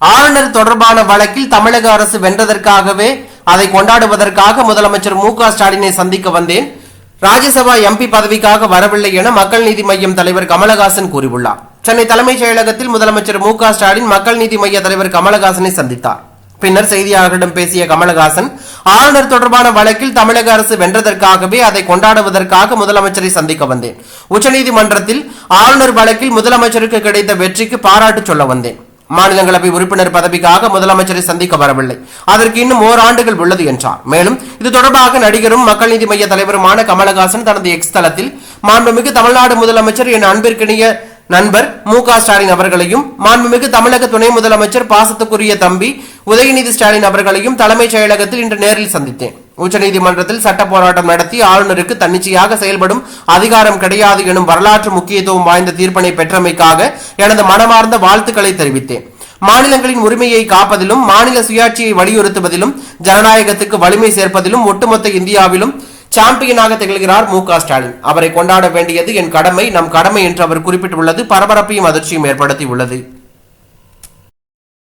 ஆளுநர் தொடர்பான வழக்கில் தமிழக அரசு வென்றதற்காகவே அதை கொண்டாடுவதற்காக முதலமைச்சர் மு க ஸ்டாலினை சந்திக்க வந்தேன். ராஜ்யசபா எம்பி பதவிக்காக வரவில்லை என மக்கள் நீதி மய்யம் தலைவர் கமலஹாசன் கூறியுள்ளார். சென்னை தலைமைச் செயலகத்தில் முதலமைச்சர் மு க ஸ்டாலின் மக்கள் நீதி மய்ய தலைவர் கமலஹாசனை சந்தித்தார். பின்னர் செய்தியாளர்களிடம் பேசிய கமலஹாசன் ஆளுநர் தொடர்பான வழக்கில் தமிழக அரசு வென்றதற்காகவே அதை கொண்டாடுவதற்காக முதலமைச்சரை சந்திக்க வந்தேன். உச்சநீதிமன்றத்தில் ஆளுநர் வழக்கில் முதலமைச்சருக்கு கிடைத்த வெற்றிக்கு பாராட்டு சொல்ல வந்தேன். மாநிலங்களவை உறுப்பினர் பதவிக்காக முதலமைச்சரை சந்திக்க வரவில்லை. அதற்கு இன்னும் ஓராண்டுகள் உள்ளது என்றார். மேலும் இது தொடர்பாக நடிகரும் மக்கள் நீதி மைய தலைவருமான கமலஹாசன் தனது எக்ஸ் தளத்தில் மாண்புமிகு தமிழ்நாடு முதலமைச்சர் என் அன்பிற்கினிய நண்பர் மு க ஸ்டாலின் அவர்களையும் மாண்புமிகு தமிழக துணை முதலமைச்சர் பாசத்துக்குரிய தம்பி உதயநிதி ஸ்டாலின் அவர்களையும் தலைமைச் செயலகத்தில் இன்று நேரில் சந்தித்தேன். உச்சநீதிமன்றத்தில் சட்ட போராட்டம் நடத்தி ஆளுநருக்கு தன்னிச்சையாக செயல்படும் அதிகாரம் கிடையாது எனும் வரலாற்று முக்கியத்துவம் வாய்ந்த தீர்ப்பினை பெற்றமைக்காக எனது மனமார்ந்த வாழ்த்துக்களை தெரிவித்தேன். மாநிலங்களின் உரிமையை காப்பதிலும் மாநில சுயாட்சியை வலியுறுத்துவதிலும் ஜனநாயகத்துக்கு வலிமை சேர்ப்பதிலும் ஒட்டுமொத்த இந்தியாவிலும் சாம்பியனாக திகழ்கிறார் மு ஸ்டாலின். அவரை கொண்டாட வேண்டியது என் கடமை நம் கடமை என்று அவர் குறிப்பிட்டுள்ளது பரபரப்பையும் அதிர்ச்சியும் ஏற்படுத்தியுள்ளது.